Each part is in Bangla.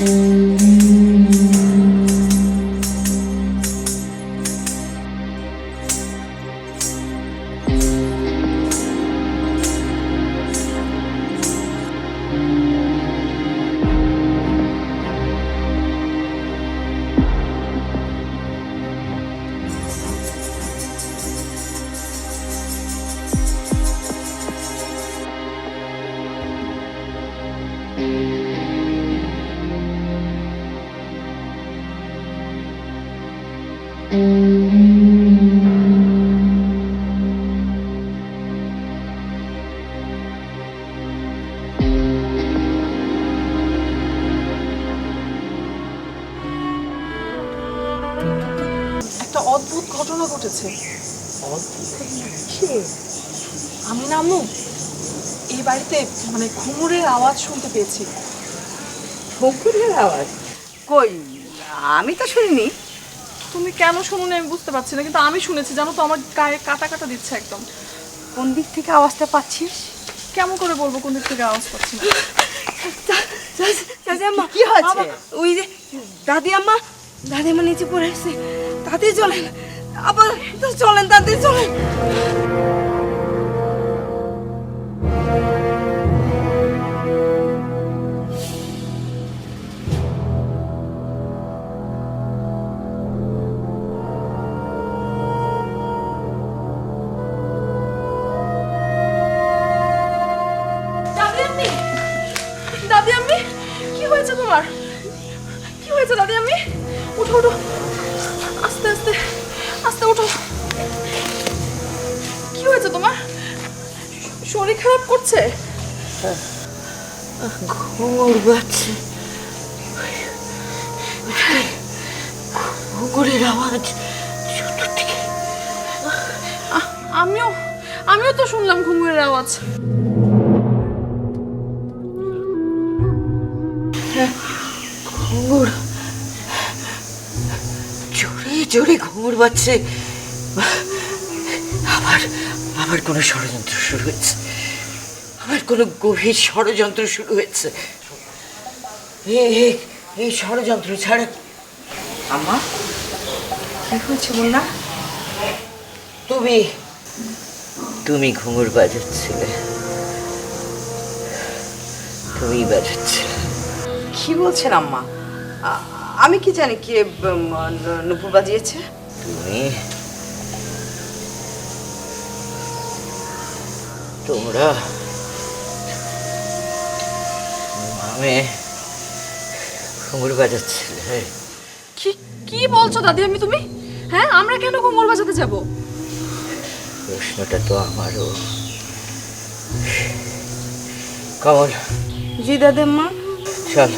একটা কি? আমি না আম্মু এই বাড়িতে মানে ঘুঙুরের আওয়াজ শুনতে পেয়েছি। পুকুরের আওয়াজ? কই? আমি তো শুনিনি। তুমি কেন শুনুনি আমি বুঝতে পারছি না কিন্তু আমি শুনেছি। জানো তো আমার গায়ে কাটা কাটা দিচ্ছে একদম। কোন দিক থেকে আওয়াজটা পাচ্ছিস? কেমন করে বলব কোন দিক থেকে আওয়াজ পাচ্ছি না? কি হয়েছে? ওই যে দাদি আম্মা দাদি আম্মা নিচে পড়ে আসছে তাতে চলেন আবার চলেন তাতে চলেন। ঘুঘুরের আওয়াজ। চতুর্দিকে আহ, আমিও আমিও তো শুনলাম ঘুঙুরের আওয়াজ। ঘুঙুর। জোরে জোরে ঘুঙুর বাজছে। আবার আবার কোনো ষড়যন্ত্র শুরু হয়েছে। আবার কোনো গভীর ষড়যন্ত্র শুরু হয়েছে। এই ষড়যন্ত্র ছাড়া আম্মা? কি হয়েছে বললা তুমি তুমি ঘুঙুর বাজাচ্ছিলে। তুমি বাজাচ্ছিলে। কি বলছেন আম্মা? আমি কি জানি কে উম, ন- নুপুর বাজিয়েছে? তুমি তোমরা মামে ঘুঙুর বাজাচ্ছিলে। কি কি বলছো দাদি আমি তুমি? হ্যাঁ আমরা কেন ঘুঙুর বাজাতে যাব? প্রশ্নটা তো আমারও। কমল জি দাদাম্মা চল।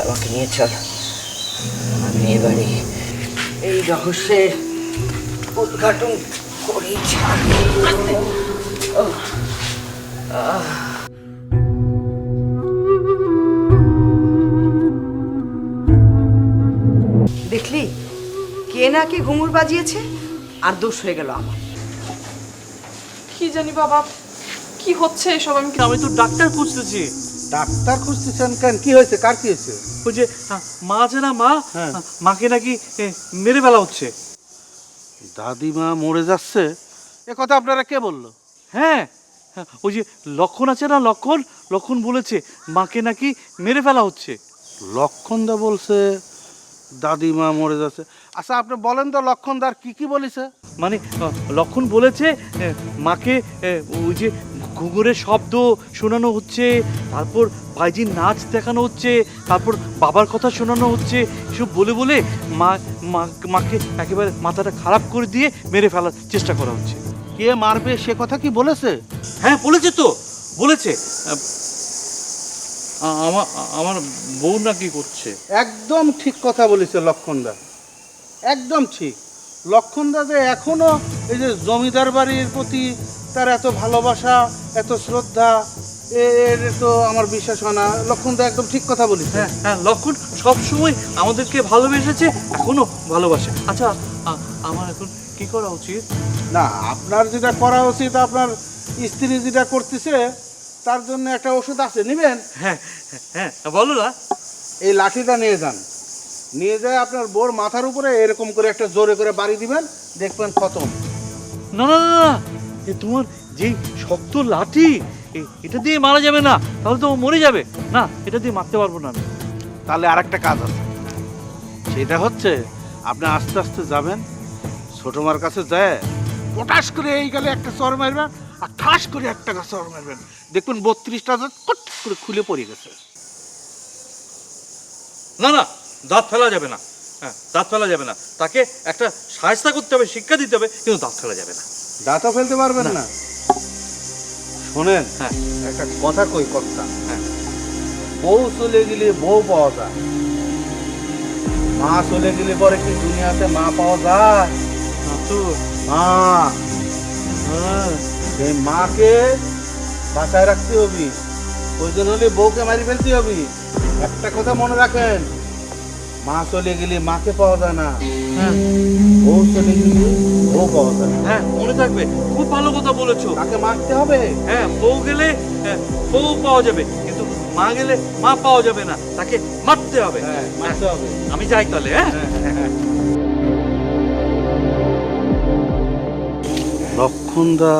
আমাকে নিয়ে চল। আমি এবারে এই রহস্যের উদ্ঘাটন করেই ছাড়বো কে না কে ঘুঙুর বাজিয়েছে আর দোষ হয়ে গেল আমার। কি জানি বাবা কি হচ্ছে এসব আমি আমি তো ডাক্তার খুঁজতেছি। ডাক্তার খুঁজতেছেন কেন? কি হয়েছে? কার কি হয়েছে? ওই যে মা আছে না মা? হ্যাঁ। মাকে নাকি মেরে ফেলা হচ্ছে। দাদিমা মরে যাচ্ছে? এ কথা আপনারা কে বলল? হ্যাঁ হ্যাঁ, ওই যে লক্ষণ আছে না লক্ষণ? লক্ষণ বলেছে মাকে নাকি মেরে ফেলা হচ্ছে। লক্ষণদা বলছে দাদিমা মরে যাচ্ছে। আচ্ছা আপনি বলেন তো লক্ষণ লক্ষণদার কি কি বলেছে? মানে লক্ষণ বলেছে মাকে ওই যে ঘুঘুরের শব্দ শোনানো হচ্ছে তারপর বাইজির নাচ দেখানো হচ্ছে তারপর বাবার কথা শোনানো হচ্ছে এসব বলে বলে মা মা- মাকে একেবারে মাথাটা খারাপ করে দিয়ে মেরে ফেলার চেষ্টা করা হচ্ছে। কে মারবে সে কথা কি বলেছে? হ্যাঁ বলেছে তো বলেছে। আমার আমার বউ নাকি করছে? একদম ঠিক কথা বলেছে লক্ষণদা। একদম ঠিক। লক্ষণদা যে এখনও এই যে জমিদার বাড়ির প্রতি তার এত ভালোবাসা এত শ্রদ্ধা এর তো আমার বিশ্বাস হয় না। লক্ষণ লক্ষণদা একদম ঠিক কথা বলেছে। হ্যাঁ হ্যাঁ লক্ষণ সবসময় আমাদেরকে ভালোবেসেছে এখনও ভালোবাসে। আচ্ছা আমার এখন কি করা উচিত? না আপনার যেটা করা উচিত আপনার স্ত্রী যেটা করতেছে তার জন্য একটা ওষুধ আছে নেবেন? হ্যাঁ হ্যাঁ বলো না। এই লাঠিটা নিয়ে যান। নিয়ে যায় আপনার বোর মাথার উপরে এরকম করে একটা জোরে করে বাড়ি দিবেন দেখবেন খতম। না না না না এ তোমার যে শক্ত লাঠি এ- এটা দিয়ে মারা যাবে না তাহলে তো ও মরে যাবে। না এটা দিয়ে মারতে পারব না আমি। তাহলে আর একটা কাজ আছে। সেটা হচ্ছে আপনি আস্তে আস্তে যাবেন ছোট মার কাছে যায় পটাশ করে এই গেলে একটা চর মারবেন আর ঠাস করে একটা চর মারবেন। দেখবেন বত্রিশটা দাঁত কট করে খুলে পড়ে গেছে। না না দাঁত ফেলা যাবে না। হ্যাঁ দাঁত ফেলা যাবে না। তাকে একটা সাহায্য করতে হবে শিক্ষা দিতে হবে কিন্তু দাঁত ফেলা যাবে না। দাঁতও ফেলতে পারবেন না। শোনেন হ্যাঁ। একটা কথা কই কথা হ্যাঁ। বউ চলে গেলে বউ পাওয়া যায়। মা চলে গেলে পরে কি দুনিয়াতে মা পাওয়া যায়? মা। হ্যাঁ। এই মাকে বাঁচায় রাখতে হবে। প্রয়োজন হলে বউকে মারি ফেলতে হবে। একটা কথা মনে রাখেন মা চলে গেলে মাকে পাওয়া যায় না। হ্যাঁ। চলে গেলে পাওয়া যায় না। হ্যাঁ মনে থাকবে। খুব ভালো কথা বলেছ। তাকে মারতে হবে। হ্যাঁ বউ গেলে হ্যাঁ, বউ পাওয়া যাবে। কিন্তু মা গেলে মা পাওয়া যাবে না। তাকে মারতে হবে। হ্যাঁ মারতে হবে। আমি যাই তাহলে হ্যাঁ? লক্ষণদা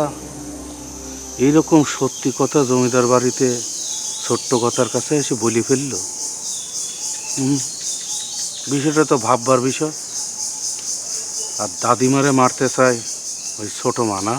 এইরকম সত্যি কথা জমিদার বাড়িতে ছোট্ট কথার কাছে এসে বলি ফেলল? হুম, বিষয়টা তো ভাববার বিষয়। আর দাদিমারে মারতে চায় ওই ছোটো মানা।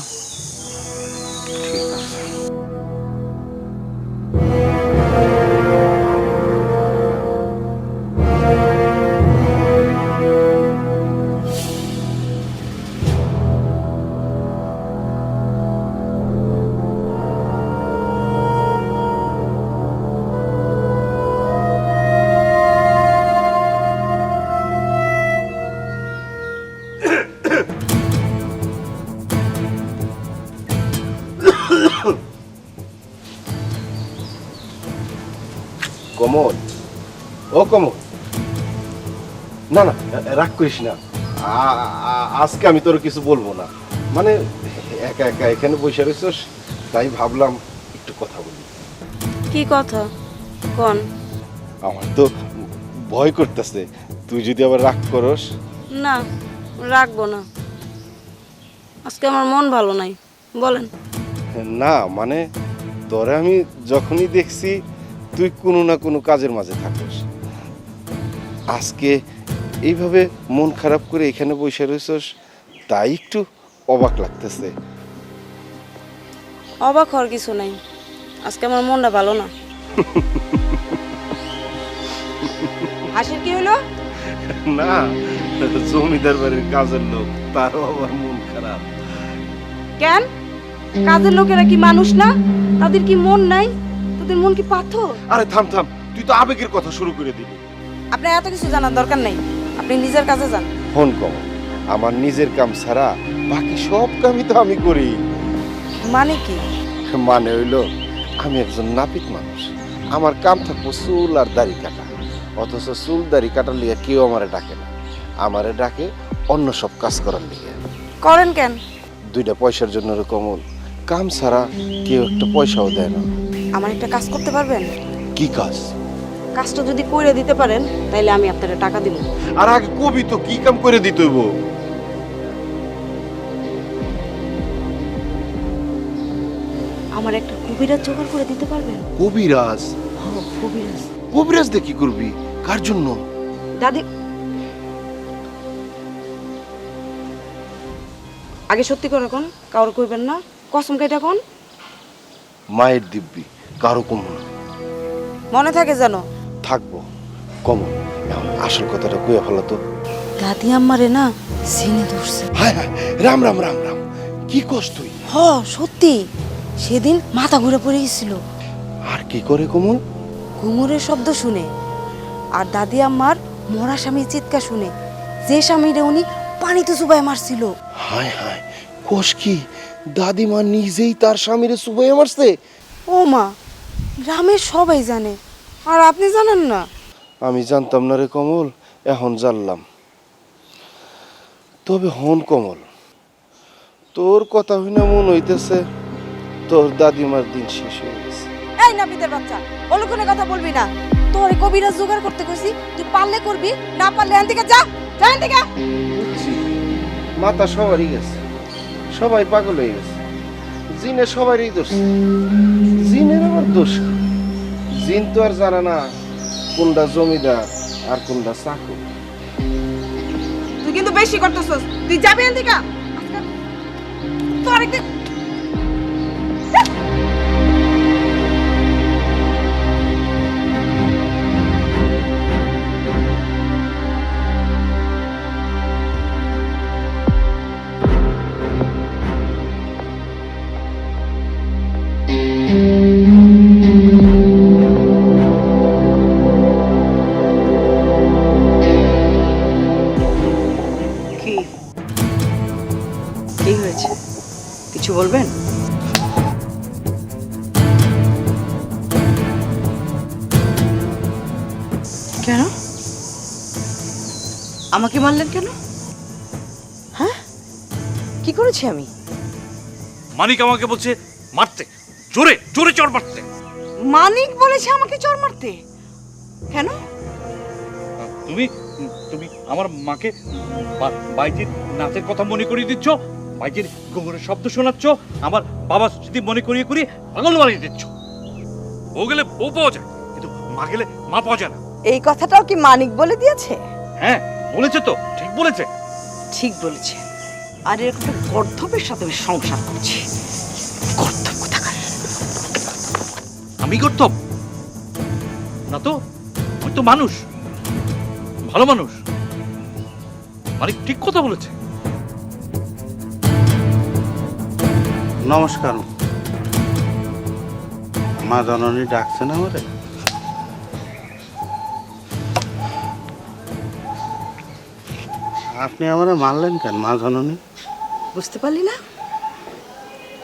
রাগ করিস না আজকে আমি তোর কিছু বলব না। মানে একা একা এখানে বসে রয়েছিস তাই ভাবলাম একটু কথা বলি। কি কথা? কোন? আমার তো ভয় করতেছে। তুই যদি আবার রাগ করস। না রাখব না। আজকে আমার মন ভালো নাই। বলেন। না মানে তোরে আমি যখনই দেখছি তুই কোনো না কোনো কাজের মাঝে থাকিস। আজকে এইভাবে মন খারাপ করে এখানে বসে রয়েছিস তাই একটু অবাক লাগতেছে। অবাক হওয়ার কিছু নাই। আজকে আমার মনটা ভালো না। হাসির কি হলো? না জমিদার বাড়ির কাজের লোক তারও আবার মন খারাপ। কেন? কাজের লোকেরা কি মানুষ না? তাদের কি মন নাই? তাদের মন কি পাথর? আরে থাম থাম তুই তো আবেগের কথা শুরু করে দিবি আপনার এত কিছু জানার দরকার নাই। আপনি নিজের কাজে যান। ফোন কম। আমার নিজের কাম ছাড়া বাকি সব কামই তো আমি করি। মানে কি? মানে হইল আমি একজন নাপিত মানুষ। আমার কাম থাকব চুল আর দাড়ি কাটা। অথচ চুল দাড়ি কাটার লিগে কেউ আমারে ডাকে না। আমারে ডাকে অন্য সব কাজ করার লিগে। করেন কেন? দুইটা পয়সার জন্য কমল। কাম ছাড়া কেউ একটা পয়সাও দেয় না। আমার একটা কাজ করতে পারবেন? কি কাজ? কাজটা যদি করে দিতে পারেন তাহলে আমি আপনাকে টাকা দিব। আর আগে কবি তো কি কাম করে দিতে হইব? আমার একটা কবিরাজ জোগাড় করে দিতে পারবেন? কবিরাজ? হ্যাঁ কবিরাজ। কবিরাজ দিয়ে কি করবি? কার জন্য? দাদি। আগে সত্যি করে কোন কাউর কইবেন না। কসম কেটে কোন। মায়ের দিব্যি কারও কম না। মনে থাকে জানো থাকব। কম। এখন আসল কথাটা কইয়া ফেলা তো। দাদি আমারে না সিনে ধরছে। হায় হায় রাম রাম রাম রাম। কি কষ্ট তুই? হ সত্যি। সেদিন মাথা ঘুরে পড়ে গেছিল। আর কি করে কমল ঘুমুরের শব্দ শুনে। আর দাদি আমার মরা স্বামীর চিৎকার শুনে। যে স্বামীরে উনি পানিতে চুবাই মারছিল। হায় হায় কোষ কি? দাদিমা নিজেই তার স্বামীরে সুবাইয়া মারছে? ও মা গ্রামের সবাই জানে। আর আপনি জানেন না? আমি জানতাম না রে কমল এখন জানলাম। তবে হন কমল তোর কথা হইনা মন হইতেছে তোর দাদিমার দিন শেষ হয়ে গেছে। এই নাপিতের বাচ্চা অলক্ষণে কথা বলবি না। তোর কবিরাজ জোগাড় করতে কইছি তুই পারলে করবি না পারলে এখান থেকে যা যা এখান থেকে। বুঝছি মাথা সবারই গেছে সবাই পাগল হয়ে গেছে। জিনে সবারই দোষ জিনের আবার দোষ কি? জিন তো আর জানে না কোনটা জমিদার আর কোনটা চাকর। তুই কিন্তু বেশি করতেছস। তুই যাবি এদিকে তোর একদিন বলবেন? কেন? আমাকে মারলেন কেন? হ্যাঁ? কি করেছি আমি? মানিক আমাকে বলছে মারতে। জোরে জোরে চড় মারতে। মানিক বলেছে আমাকে চর মারতে। কেন? তুমি তুমি আমার মাকে বাইজির নাচের কথা মনে করিয়ে দিচ্ছ? বাইজির ঘুঙুরের শব্দ শোনাচ্ছ? আমার বাবা স্মৃতি মনে করিয়ে করিয়ে পাগল বানিয়ে দিচ্ছ। বউ গেলে বউ পাওয়া যায় কিন্তু মা গেলে মা পাওয়া যায় না। এই কথাটাও কি মানিক বলে দিয়েছে? হ্যাঁ বলেছে তো ঠিক বলেছে। ঠিক বলেছে। আর এরকম একটা গর্ধবের সাথে আমি সংসার করছি। গর্ধব কোথাকার? আমি করতাম না তো আমি তো মানুষ ভালো মানুষ। মানিক ঠিক কথা বলেছে। নমস্কার। মা জননী ডাকছেন আমারে? আপনি আমারে মারলেন কেন, মা জননী? বুঝতে পারলি না?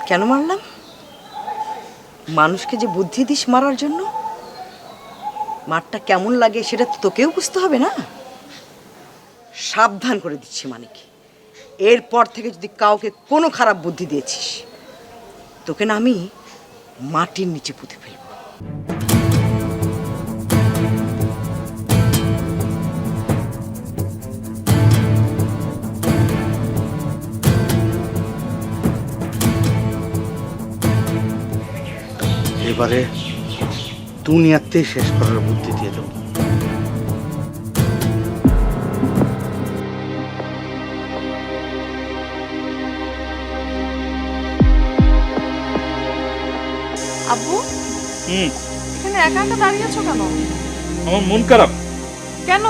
কেন মারলাম? মানুষকে যে বুদ্ধি দিস মারার জন্য, মারটা কেমন লাগে সেটা তো তোকেও বুঝতে হবে না? সাবধান করে দিচ্ছি মানে কি এরপর থেকে যদি কাউকে কোনো খারাপ বুদ্ধি দিয়েছিস তোকে না আমি মাটির নিচে পুঁতে ফেলব। এবারে দুনিয়াতেই শেষ করার বুদ্ধি দিয়ে দেবো। আব্বু? হুম। এখানে একা একা দাঁড়িয়ে আছো কেন? আমার মন খারাপ। কেন?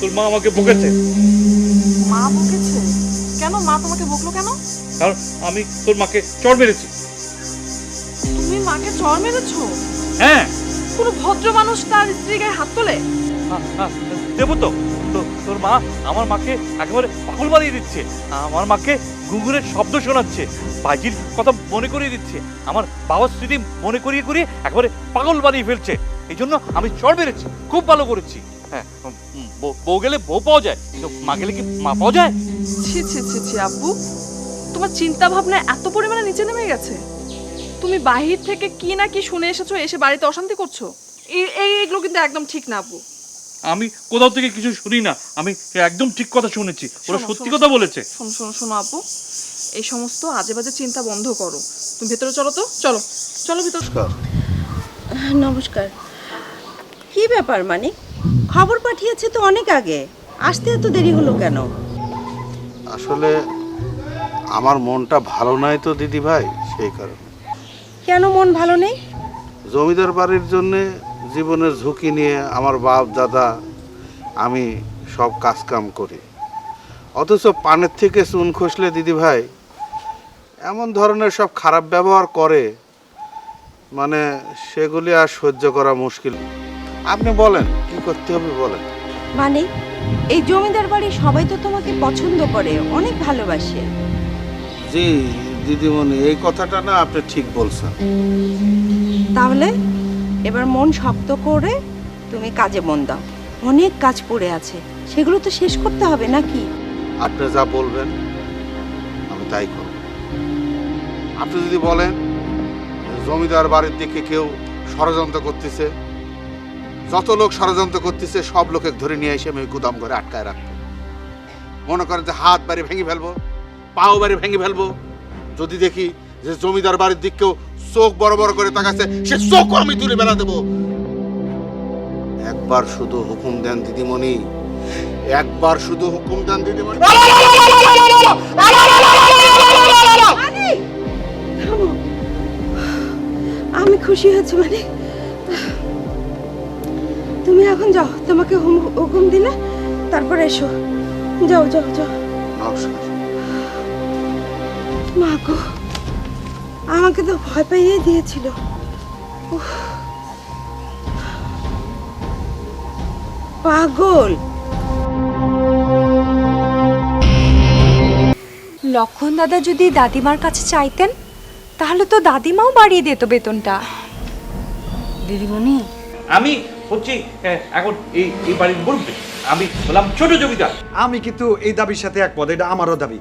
তোর মা আমাকে বকেছে। মা বকেছে? কেন মা তোমাকে বকলো কেন? কারণ আমি তোর মাকে চড় মেরেছি। তুমি মাকে চর মেরেছো? হ্যাঁ। কোনো ভদ্র মানুষ তার স্ত্রী গায়ে হাত তোলে? দেবো তো- তোর মা আমার মাকে একেবারে পাগল বানিয়ে দিচ্ছে। আমার মাকে ঘুঘুরের শব্দ শোনাচ্ছে বাজির কথা মনে করিয়ে দিচ্ছে, আমার বাবার স্মৃতি মনে করিয়ে করিয়ে একেবারে পাগল বানিয়ে ফেলছে। এই জন্য আমি চড় মেরেছি, খুব ভালো করেছি। হ্যাঁ বউ- গেলে বউ পাওয়া যায়, কিন্তু মা গেলে কি মা পাওয়া যায়? ছি ছি ছি ছি, আব্বু, তোমার চিন্তা ভাবনা এত পরিমাণে নিচে নেমে গেছে। তুমি বাহির থেকে কি না কি শুনে এসেছ, এসে বাড়িতে অশান্তি করছ? এই এই- এগুলো কিন্তু একদম ঠিক না, আব্বু। আমি কোথাও থেকে কিছু শুনি না। আমি একদম ঠিক কথা শুনেছি। ওরা সত্যি কথা বলেছে। শোনো শোনো শোনো আপু। এই সমস্ত আজে বাজে চিন্তা বন্ধ করো। তুমি ভেতরে চলো তো। চলো চলো ভেতরে। নমস্কার। কি ব্যাপার মানে খবর পাঠিয়েছে তো অনেক আগে। আসতে এত দেরি হলো কেন? আসলে আমার মনটা ভালো নাই তো দিদি ভাই সেই কারণে। কেন মন ভালো নেই? জমিদার বাড়ির জন্যে জীবনের ঝুঁকি নিয়ে আমার বাপ দাদা আমি সব কাজকাম করি। অথচ পানের থেকে চুন খসলে দিদি ভাই এমন ধরনের সব খারাপ ব্যবহার করে মানে সেগুলি আর সহ্য করা মুশকিল। আপনি বলেন কি করতে হবে বলেন। মানে এই জমিদার বাড়ি সবাই তো তোমাকে পছন্দ করে অনেক ভালোবাসে। জি দিদিমণি এই কথাটা না আপনি ঠিক বলছেন। তাহলে? এবার মন শক্ত করে তুমি কাজে মন দাও। অনেক কাজ পড়ে আছে। সেগুলো তো শেষ করতে হবে নাকি? আপনি যা বলবেন, আমি তাই করব। আপনি যদি বলেন, জমিদার বাড়ির দিকে কেউ ষড়যন্ত্র করতেছে, যত লোক ষড়যন্ত্র করতেছে, সব লোকে ধরে নিয়ে এসে আমি গুদাম ঘরে আটকায় রাখব। মনে করেন যে হাত বাড়ি ভেঙে ফেলব, পাও বাড়ি ভেঙে ফেলব। যদি দেখি যে জমিদার বাড়ির দিকেও চোখ বড় বড় করে তাকাচ্ছে সে চোখও আমি তুলে বেলা দেবো একবার শুধু হুকুম দেন দিদিমণি একবার শুধু হুকুম দেন দিদিমণি আমি খুশি হয়েছি মানে তুমি এখন যাও তোমাকে হুকুম দিলে তারপর এসো যাও যাও যাও মা গো আমাকে তো ভয় পাইয়ে দিয়েছিল। পাগল। লক্ষণ দাদা যদি দাদিমার কাছে চাইতেন তাহলে তো দাদিমাও বাড়িয়ে দিত বেতনটা। দিদিমণি আমি হচ্ছি এখন এই এই বাড়ির মুরব্বী আমি বললাম ছোট জমিদার। আমি কিন্তু এই দাবির সাথে একমত এটা আমারও দাবি।